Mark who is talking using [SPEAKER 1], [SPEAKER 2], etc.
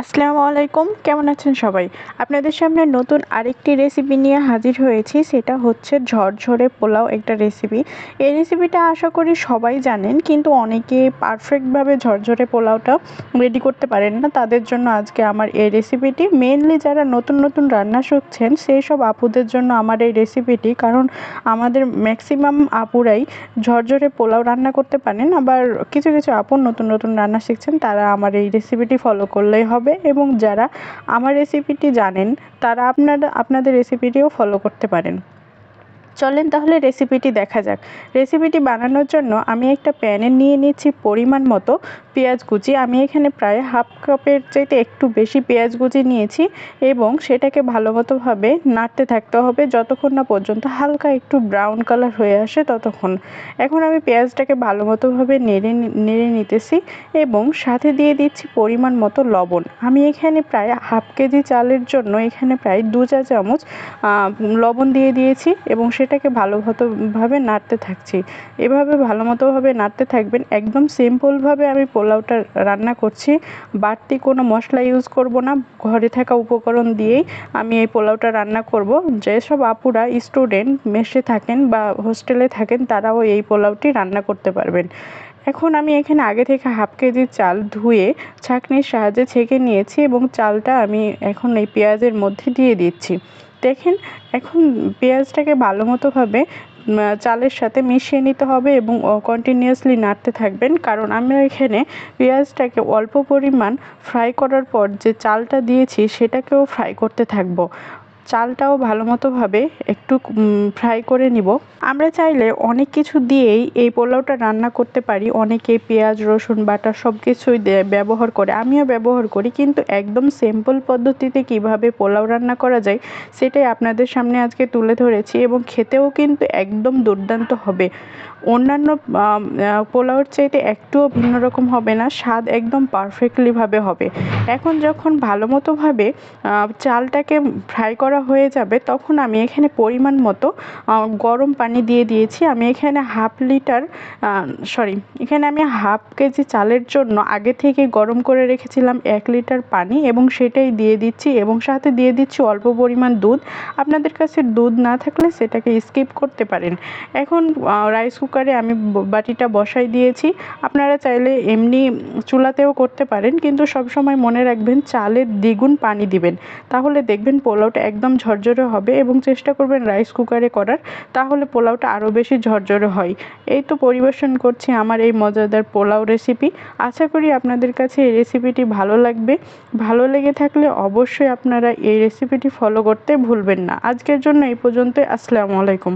[SPEAKER 1] আসসালামু আলাইকুম, কেমন আছেন সবাই? আপনাদের সামনে নতুন আরেকটি রেসিপি নিয়ে হাজির হয়েছি, সেটা হচ্ছে ঝরঝরে পোলাও একটা রেসিপি এই রেসিপিটা আশা করি সবাই জানেন, কিন্তু অনেকে পারফেক্টভাবে ঝরঝরে পোলাওটা রেডি করতে পারেন না। তাদের জন্য আজকে আমার এই রেসিপিটি মেনলি যারা নতুন নতুন রান্না শিখছেন, সেই সব আপুদের জন্য আমার এই রেসিপিটি কারণ আমাদের ম্যাক্সিমাম আপুরাই ঝরঝরে পোলাও রান্না করতে পারেন। আবার কিছু কিছু আপু নতুন নতুন রান্না শিখছেন, তারা আমার এই রেসিপিটি ফলো করলেই হবে। হবে এবং যারা আমার রেসিপিটি জানেন তারা আপনারা আপনাদের রেসিপিটিও ফলো করতে পারেন। চলেন তাহলে রেসিপিটি দেখা যাক। রেসিপিটি বানানোর জন্য আমি একটা প্যানে নিয়ে নিচ্ছি পরিমাণ মতো পেঁয়াজ কুচি। আমি এখানে প্রায় হাফ কাপের চাইতে একটু বেশি পেঁয়াজ কুচি নিয়েছি এবং সেটাকে ভালো মতোভাবে নাড়তে থাকতে হবে। যতক্ষণ না পর্যন্ত হালকা একটু ব্রাউন কালার হয়ে আসে ততক্ষণ। এখন আমি পেঁয়াজটাকে ভালো মতোভাবে নেড়ে নেড়ে নিতেছি এবং সাথে দিয়ে দিচ্ছি পরিমাণ মতো লবণ। আমি এখানে প্রায় হাফ কেজি চালের জন্য এখানে প্রায় দু চা চামচ লবণ দিয়ে দিয়েছি এবং সেটাকে ভালো মতোভাবে নাড়তে থাকছি। এভাবে ভালো মতোভাবে নাড়তে থাকবেন, একদম সিম্পলভাবে আমি পোলাওটা রান্না করছি। বাড়তি কোনো মশলা ইউজ করব না। ঘরে থাকা উপকরণ দিয়েই আমি এই পোলাওটা রান্না করব। যেসব আপুরা স্টুডেন্ট মেসে থাকেন বা হোস্টেলে থাকেন, তারাও এই পোলাওটি রান্না করতে পারবেন। এখন আমি এখানে আগে থেকে হাফ কেজি চাল ধুয়ে ছাঁকনির সাহায্যে ছেঁকে নিয়েছি এবং চালটা আমি এখন এই পেঁয়াজের মধ্যে দিয়ে দিচ্ছি। দেখেন, এখন পেঁয়াজটাকে ভালো মতোভাবে চালের সাথে মিশিয়ে নিতে হবে এবং কন্টিনিউয়াসলি নাড়তে থাকবেন। কারণ আমরা এখানে পেঁয়াজটাকে অল্প পরিমাণ ফ্রাই করার পর যে চালটা দিয়েছি, সেটাকেও ফ্রাই করতে থাকব। চালটাও ভালো মতোভাবে একটু ফ্রাই করে নিব। আমরা চাইলে অনেক কিছু দিয়েই এই পোলাওটা রান্না করতে পারি। অনেকে পেঁয়াজ, রসুন, বাটা সব কিছুই ব্যবহার করে। আমিও ব্যবহার করি, কিন্তু একদম সিম্পল পদ্ধতিতে কীভাবে পোলাও রান্না করা যায়, সেটাই আপনাদের সামনে আজকে তুলে ধরেছি এবং খেতেও কিন্তু একদম দুর্দান্ত হবে। অন্যান্য পোলাওর চাইতে একটুও ভিন্ন রকম হবে না, স্বাদ একদম পারফেক্টলিভাবে হবে। এখন যখন ভালো মতোভাবে চালটাকে ফ্রাই করা হয়ে যাবে, তখন আমি এখানে পরিমাণ মতো গরম পানি দিয়ে দিয়েছি। আমি এখানে হাফ লিটার সরি এখানে আমি হাফ কেজি চালের জন্য আগে থেকে গরম করে রেখেছিলাম এক লিটার পানি এবং সেটাই দিয়ে দিচ্ছি এবং সাথে দিয়ে দিচ্ছি অল্প পরিমাণ দুধ। আপনাদের কাছে দুধ না থাকলে সেটাকে স্কিপ করতে পারেন। এখন রাইস কুকারে আমি বাটিটা বসাই দিয়েছি। আপনারা চাইলে এমনি চুলাতেও করতে পারেন, কিন্তু সবসময় মনে রাখবেন চালের দ্বিগুণ পানি দিবেন। তাহলে দেখবেন পোলাওটা একদম ঝরঝরে হবে এবং চেষ্টা করবেন রাইস কুকারে করার, তাহলে পোলাওটা আরও বেশি ঝরঝরে হয়। এই তো পরিবেশন করছি আমার এই মজাদার পোলাও রেসিপি আশা করি আপনাদের কাছে এই রেসিপিটি ভালো লাগবে। ভালো লেগে থাকলে অবশ্যই আপনারা এই রেসিপিটি ফলো করতে ভুলবেন না। আজকের জন্য এই পর্যন্ত আসসালামু আলাইকুম।